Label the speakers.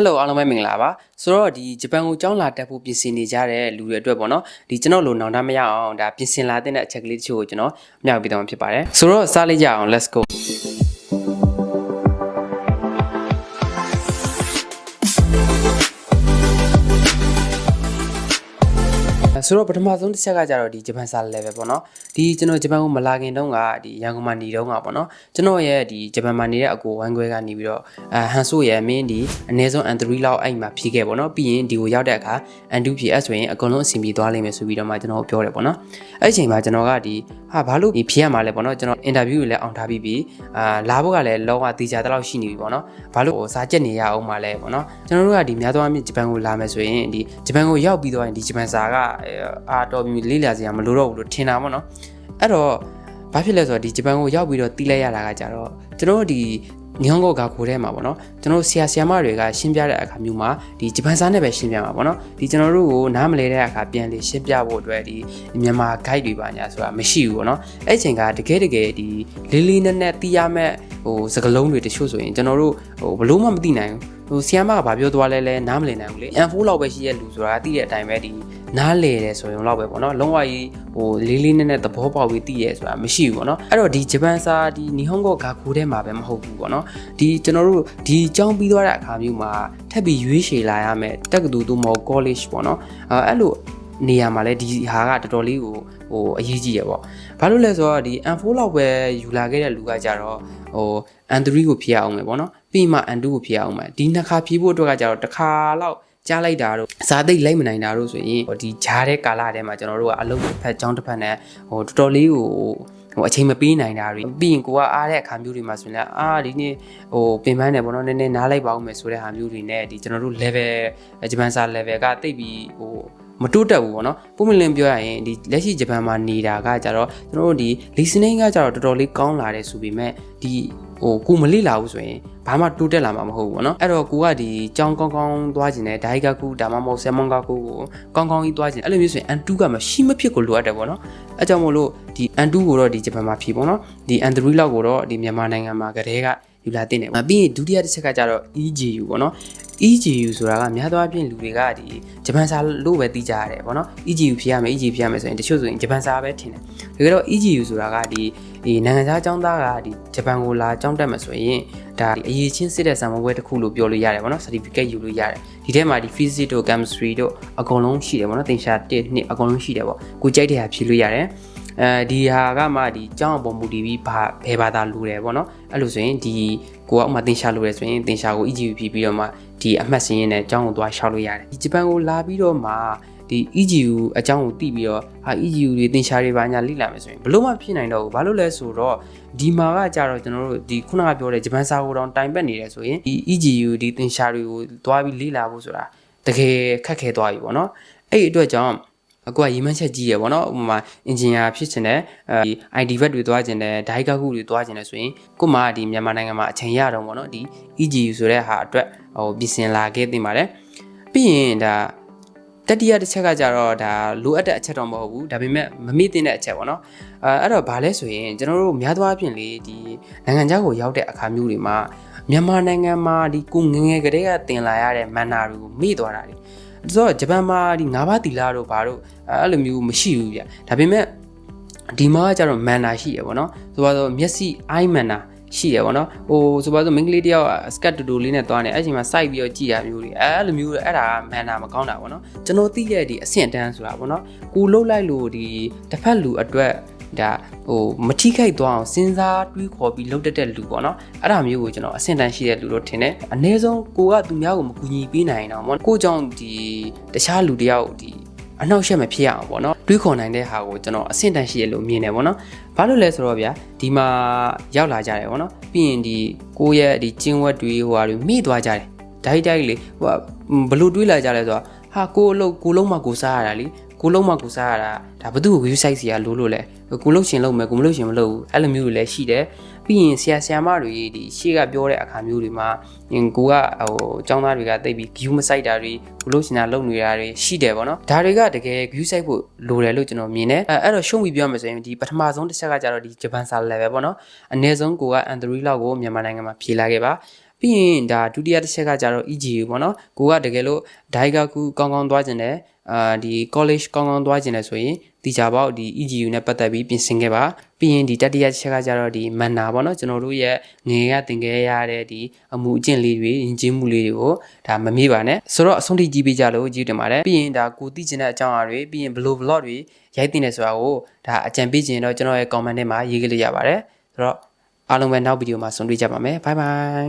Speaker 1: Hello အားလုံးပဲမင်္ဂလာပါဆိုတော့ဒီဂျပန်ကိုကြောင်းလာတက်ဖို့ပြင်ဆင်နေကြတဲ့လူတွေအတွက်ပေါ့နော်ဒီကျွန်တော်လိုနောင်တမရအောင်ဒါပြင်ဆင်လာတဲ့အချက်ကလေးတချို့ကိုကျွန်တော်မျှဝေပေးသွားမှာဖြစ်ပါတယ်ဆိုတော့စားလိုက်ကြအောင် let's go ဆိုတော့ပထမဆုံးတစ်ချက်ကကြတော့ဒီဂျပန်စာ level ပေါ့နော်ဒီကျွန်တော်ဂျပန်ကိုမလာခင်တုန်းကဒီရန်ကုန်မှာနေတုန်းကပေါ့နော်ကျွန်တော်ရဲ့ဒီဂျပန်မှာနေတဲ့အကိုဝမ်ခွဲကနေပြီးတော့အဲဟန်ဆိုရဲ့မင်းဒီအနည်းဆုံး N3 လောက်အဲ့မှာဖြည့်ခဲ့ပေါ့နော်ပြီးရင်ဒီကိုရောက်တဲ့အခါ N2 ဖြည့်အဆိုရင်အကုန်လုံးအဆင်ပြေသွားလိမ့်မယ်ဆိုပြီးတော့မှကျွန်တော်ပြောတယ်ပေါ့နော်အဲ့ဒီအချိန်မှာကျွန်တော်ကဒီဟာဘာလို့ဒီဖြည့်ရမှာလဲပေါ့နော်ကျွန်တော် interview ကိုလည်းအောင်ထားပြီးပြီအာလာဖို့ကလည်းလောကတေချာတလောက်ရှိနေပြီပေါ့နော်ဘာလို့ဟိုစာကြက်နေရအောင်မလဲပေါ့နော်ကျွန်တော်တို့ကဒီများသောအားဖြင့်ဂျပန်ကိုလာမယ်ဆိုရင်ဒီဂျပန်ကိုရောက်ပြီးတော့ရင်ဒီဂျပန်စာကအာတော်ပြီလေးလာစရာမလိုတော့ဘူးလို့ထင်တာပေါ့နော်အဲ့တော့ဘာဖြစ်လဲဆိုတော့ဒီဂျပန်ကိုရောက်ပြီးတော့တီးလိုက်ရတာကကြတော့ကျွန်တော်တို့ဒီ ညောင်းကောကခိုးထဲမှာပေါ့နော်ကျွန်တော်တို့ဆရာဆရာမတွေကရှင်းပြတဲ့အခါမျိုးမှာဒီဂျပန်စာနဲ့ပဲရှင်းပြမှာပေါ့နော်ဒီကျွန်တော်တို့ကိုနားမလဲတဲ့အခါပြန်လေရှင်းပြဖို့အတွက်ဒီမြန်မာ guide တွေပါညာဆိုတာမရှိဘူးပေါ့နော်အဲ့အချိန်ကတကယ်တကယ်ဒီလေးလေးနက်နက်တီးရမဲ့ဟိုစကလုံးတွေတချို့ဆိုရင်ကျွန်တော်တို့ဟိုဘလို့မှမသိနိုင်ဘူးဟိုဆီယမကဘာပြောသွားလဲလဲနားမလည်နိုင်ဘူးလေ N4 လောက်ပဲရှိရဲ့လူဆိုတာသိတဲ့အတိုင်းပဲဒီ နားလေတယ်ဆိုရင်တော့ပဲပေါ့နော်လုံးဝကြီးဟိုလေးလေးနက်နက်သဘောပေါက်ပြီးသိရဲဆိုတာမရှိဘူးပေါ့နော်အဲ့တော့ဒီဂျပန်စာဒီနီဟွန်ဂိုဂါကူထဲမှာပဲမဟုတ်ဘူးပေါ့နော်ဒီကျွန်တော်တို့ဒီကြောင်းပြီးသွားတဲ့အခါမျိုးမှာထပ်ပြီးရွေးချယ်လာရမယ်တက္ကသိုလ်သို့မဟုတ် college ပေါ့နော်အဲအဲ့လိုနေရာမှာလည်းဒီဟာကတော်တော်လေးကိုဟိုအရေးကြီးရပေါ့ဘာလို့လဲဆိုတော့ဒီ N4 လောက်ပဲယူလာခဲ့တဲ့လူကကြတော့ဟို N3 ကိုဖြည့်အောင်မယ်ပေါ့နော်ပြီးမှ N2 ကိုဖြည့်အောင်မယ်ဒီနှစ်ခါဖြည့်ဖို့အတွက်ကကြတော့တစ်ခါလောက် ကြားလိုက်တာတို့ဇာတိတ်လိုက်မနိုင်တာတို့ဆိုရင်ဟိုဒီဂျားတဲ့ကာလထဲမှာကျွန်တော်တို့ကအလုပ်တစ်ဖက်ကြောင်းတစ်ဖက်နဲ့ဟိုတော်တော်လေးကိုဟိုအချိန်မပေးနိုင်တာတွေပြီးရင်ကိုကအားတဲ့အခါမျိုးတွေမှာဆိုရင်လည်းအာဒီနေ့ဟိုပင်ပန်းတယ်ပေါ့နော်နည်းနည်းနားလိုက်ပါဦးမယ်ဆိုတဲ့ဟာမျိုးတွေနဲ့ဒီကျွန်တော်တို့ level ဂျပန်စာ level ကတိတ်ပြီးဟိုမတိုးတက်ဘူးပေါ့နော်ပုံမလင်းပြောရရင်ဒီလက်ရှိဂျပန်မှာနေတာကကြတော့ကျွန်တော်တို့ဒီ listening ကကြတော့တော်တော်လေးကောင်းလာတယ်ဆိုပေမဲ့ဒီဟိုကိုမလိလာဘူးဆိုရင် ဘာမှတိုးတက်လာမှာမဟုတ်ဘူးပေါ့နော်အဲ့တော့ကိုကဒီကြောင်းကောင်းကောင်းသွားခြင်းနဲ့ဒိုင်ကကူဒါမှမဟုတ်ဆယ်မွန်ကကူကိုကောင်းကောင်းကြီးသွားခြင်းအဲ့လိုမျိုးဆိုရင် N2 ကမရှိမဖြစ်ကိုလိုအပ်တယ်ပေါ့နော်အဲကြောင့်မို့လို့ဒီ N2 ကိုတော့ဒီဂျပန်မှာဖြေပေါ့နော်ဒီ N3 လောက်ကိုတော့ဒီမြန်မာနိုင်ငံမှာကတည်းကယူလာတင်တယ်။ပြီးရင်ဒုတိယတစ်ချက်ကကြတော့ EGU ပေါ့နော် EGU ဆိုတာကများသောအားဖြင့်လူတွေကဒီဂျပန်စာလို့ပဲသိကြရတယ်ပေါ့နော် EGU ဖြေရမယ် EGU ဖြေရမယ်ဆိုရင်တချို့ဆိုရင်ဂျပန်စာပဲထင်တယ်။ဒါကြတော့ EGU ဆိုတာကဒီဒီနိုင်ငံခြားចောင်းသားကဒီဂျပန်ကိုလာចောင်းတက်မယ်ဆိုရင်ဒါဒီအရေးချင်းစစ်တဲ့စာမေးပွဲတစ်ခုလို့ပြောလို့ရတယ်ပေါ့နော် certificate ယူလို့ရတယ်ဒီထဲမှာဒီ physics တို့ chemistry တို့အကုန်လုံးရှိတယ်ပေါ့နော်သင်္ချာ1 2အကုန်လုံးရှိတယ်ပေါ့ကိုကြိုက်တဲ့ဟာဖြေလို့ရတယ်အဲဒီဟာကမှဒီကျောင်းအပေါ်မူတည်ပြီးဘာဘယ်ဘာသာလူတယ်ပေါ့နော်အဲ့လိုဆိုရင်ဒီကိုကဥမာသင်္ချာလူတယ်ဆိုရင်သင်္ချာကို EGP ဖြေပြီးတော့မှဒီအမှတ်စင်းရင်းနဲ့ကျောင်းကိုသွားရှောက်လို့ရတယ်ဒီဂျပန်ကိုလာပြီးတော့မှ ဒီ EGU အကြောင်းကိုသိပြီးတော့ဟာ EGU တွေသင်္ချာတွေဘာညာလေ့လာမယ်ဆိုရင်ဘလို့မှဖြစ်နိုင်တော့ဘူးဘာလို့လဲဆိုတော့ဒီမှာကကြတော့ကျွန်တော်တို့ဒီခုနကပြောတဲ့ဂျပန်စာကိုတောင်တိုင်ပတ်နေတယ်ဆိုရင်ဒီ EGU ဒီသင်္ချာတွေကိုသွားပြီးလေ့လာဖို့ဆိုတာတကယ်ခက်ခဲသွားပြီပေါ့နော်အဲ့ဒီအတွက်ကြောင့်အခုကရီမန်းချက်ကြီးရယ်ပေါ့နော်ဥပမာအင်ဂျင်နီယာဖြစ်ချင်တယ်အဲဒီ ID ဘက်တွေသွားချင်တယ်ဒိုင်ကခုတွေသွားချင်တယ်ဆိုရင်ကို့မှာဒီမြန်မာနိုင်ငံမှာအချိန်ရတော့ပေါ့နော်ဒီ EGU ဆိုတဲ့ဟာအတွက်ဟိုပြင်ဆင်လာခဲ့တင်ပါတယ်ပြီးရင်ဒါ တတိယတစ်ချက်ကကြတော့ဒါလိုအပ်တဲ့အချက်တော့မဟုတ်ဘူးဒါပေမဲ့မမိသင့်တဲ့အချက်ပေါ့နော်အဲအဲ့တော့ဘာလဲဆိုရင်ကျွန်တော်တို့များသောအားဖြင့်လေဒီနိုင်ငံခြားကိုရောက်တဲ့အခါမျိုးတွေမှာမြန်မာနိုင်ငံမှာဒီကိုငငယ်ကလေးကတင်လာရတဲ့မန်နာတွေကိုမေ့သွားတာတွေဆိုတော့ဂျပန်မှာဒီငါးပါးတီလာတို့ဘာတို့အဲ့လိုမျိုးမရှိဘူးဗျဒါပေမဲ့ဒီမှာကကြတော့မန်နာရှိရပေါ့နော်ဆိုတော့မျက်စိ eye manner ရှိရပေါ့နော်ဟိုဆိုပါစို့မိန်းကလေးတယောက်စကတ်တူတူလေးနဲ့သွားနေအဲ့ချိန်မှာစိုက်ပြီးတော့ကြည်ရမျိုးတွေအဲ့လိုမျိုးအဲ့ဒါကမန်နာမကောင်းတာပေါ့နော်ကျွန်တော်သိရဒီအဆင့်တန်းဆိုတာပေါ့နော်ကိုလှုပ်လိုက်လို့ဒီတစ်ဖက်လူအတွက်ဒါဟိုမထိခိုက်သွားအောင်စဉ်းစားတွေးခေါ်ပြီးလှုပ်တတ်တဲ့လူပေါ့နော်အဲ့ဒါမျိုးကိုကျွန်တော်အဆင့်တန်းရှိတဲ့လူလို့ထင်တယ်အနည်းဆုံးကိုကသူများကိုမကူညီပေးနိုင်တော့ပေါ့ကိုကြောင့်ဒီတခြားလူတယောက်ဒီ အနောက်ရှက်မဖြစ်ရအောင်ပေါ့နော်တွေးခေါ်နိုင်တဲ့ဟာကိုကျွန်တော်အဆင့်တန်းရှိရလို့မြင်တယ်ပေါ့နော်ဘာလို့လဲဆိုတော့ဗျာဒီမှာရောက်လာကြတယ်ပေါ့နော်ပြီးရင်ဒီကိုရဲ့ဒီကျင်းဝက်တွေဟိုဟာတွေမိသွားကြတယ်ဒိုက်ဒိုက်လေဟိုဘလို့တွေးလာကြလဲဆိုတော့ဟာကိုအလုပ်ကိုလုံးမကိုစားရတာလေ ကိုလုံးမကိုစားရတာဒါဘသူ့ကို view site စီကလိုးလို့လဲကိုလုံးရှင်လုံးမယ်ကိုမလို့ရှင်မလို့ဘူးအဲ့လိုမျိုးတွေလည်းရှိတယ်ပြီးရင်ဆရာဆရာမတွေဒီရှေ့ကပြောတဲ့အခါမျိုးတွေမှာကိုကဟိုចောင်းသားတွေကတိတ်ပြီး view မဆိုင်တာတွေကိုလို့ရှင်တာလုံနေတာတွေရှိတယ်ပေါ့နော်ဒါတွေကတကယ် view site ဖို့လိုတယ်လို့ကျွန်တော်မြင်တယ်အဲအဲ့တော့ရှုံးပြီးပြောမှဆိုရင်ဒီပထမဆုံးတစ်ချက်ကကြတော့ဒီဂျပန်စာ level ပေါ့နော်အနည်းဆုံးကိုက Android လောက်ကိုမြန်မာနိုင်ငံမှာဖြေလာခဲ့ပါပြီးရင်ဒါဒုတိယတစ်ချက်ကကြတော့ EGU ပေါ့နော်ကိုကတကယ်လို့ဒိုင်ကာကူကောင်းကောင်းသွားခြင်းနဲ့ အာဒီ college ကောင်းကောင်းသွားခြင်းနဲ့ဆိုရင်တီချာပေါက်ဒီ EGU နဲ့ပတ်သက်ပြီးပြင်ဆင်ခဲ့ပါပြီးရင်ဒီတတိယချက်ကကြတော့ဒီမန်နာပေါ့နော်ကျွန်တော်တို့ရဲ့ငယ်ရတင်ခဲ့ရတဲ့ဒီအမှုအကျင့်လေးတွေယဉ်ကျေးမှုလေးတွေကိုဒါမမေ့ပါနဲ့ဆိုတော့အဆုံးထိကြည့်ပေးကြလို့ကြည့်တင်ပါတယ်ပြီးရင်ဒါကိုသိချင်တဲ့အကြောင်းအရာတွေပြီးရင်ဘယ်လို vlog တွေရိုက်တင်နေဆိုတာကိုဒါအကြံပေးခြင်းတော့ကျွန်တော်ရဲ့ comment ထဲမှာရေးခဲ့လို့ရပါတယ်ဆိုတော့အားလုံးပဲနောက်ဗီဒီယိုမှာဆုံတွေ့ကြပါမယ် bye bye